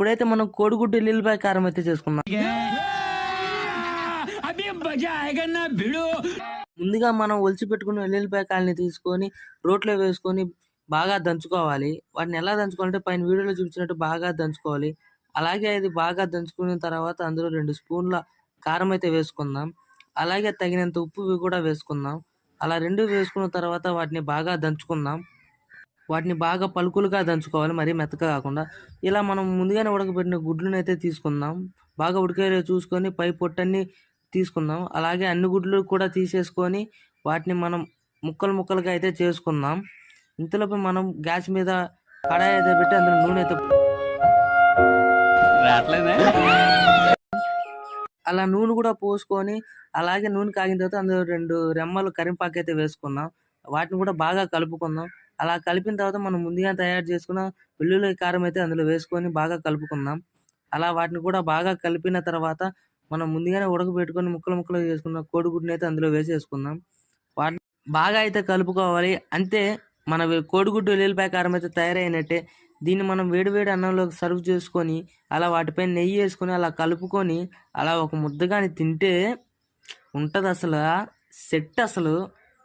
ఇప్పుడైతే మనం కోడిగుడ్డు ఎల్లుల్లిపాయ కారం అయితే చేసుకున్నాం ముందుగా మనం ఒలిచి పెట్టుకున్న వెల్లుల్లిపాయ కాయల్ని తీసుకొని రోట్లో వేసుకొని బాగా దంచుకోవాలి. వాటిని ఎలా దంచుకోవాలంటే పైన వీడియోలో చూపించినట్టు బాగా దంచుకోవాలి. అలాగే అది బాగా దంచుకున్న తర్వాత అందులో రెండు స్పూన్ల కారం అయితే వేసుకుందాం. అలాగే తగినంత ఉప్పు కూడా వేసుకుందాం. అలా రెండు వేసుకున్న తర్వాత వాటిని బాగా దంచుకుందాం. వాటిని బాగా పలుకులుగా దంచుకోవాలి మరీ మెత్తగా కాకుండా. ఇలా మనం ముందుగానే ఉడకబెట్టిన గుడ్లను అయితే తీసుకుందాం. బాగా ఉడికేలా చూసుకొని పై పొట్టన్ని తీసుకుందాం. అలాగే అన్ని గుడ్లు కూడా తీసేసుకొని వాటిని మనం ముక్కలు ముక్కలుగా అయితే చేసుకుందాం. ఇంతలోపు మనం గ్యాస్ మీద కడాయి అయితే పెట్టి అందులో నూనె అయితే అలా నూనె కూడా పోసుకొని అలాగే నూనె కాగిన తర్వాత అందులో రెండు రెమ్మలు కరింపాకు అయితే వేసుకుందాం. వాటిని కూడా బాగా కలుపుకుందాం. అలా కలిపిన తర్వాత మనం ముందుగా తయారు చేసుకున్న వెల్లుల్లి కారం అయితే అందులో వేసుకొని బాగా కలుపుకుందాం. అలా వాటిని కూడా బాగా కలిపిన తర్వాత మనం ముందుగానే ఉడకబెట్టుకొని ముక్కలు ముక్కలు చేసుకున్న కోడిగుడ్డుని అయితే అందులో వేసేసుకుందాం. వాటిని బాగా అయితే కలుపుకోవాలి. అంతే మన కోడిగుడ్డు వెల్లుల్లిపాయ కారం అయితే తయారైనట్టే దీన్ని మనం వేడివేడి అన్నంలోకి సర్వ్ చేసుకొని అలా వాటిపై నెయ్యి వేసుకొని అలా కలుపుకొని అలా ఒక ముద్దగాని తింటే ఉంటుంది అసలు సెట్ అసలు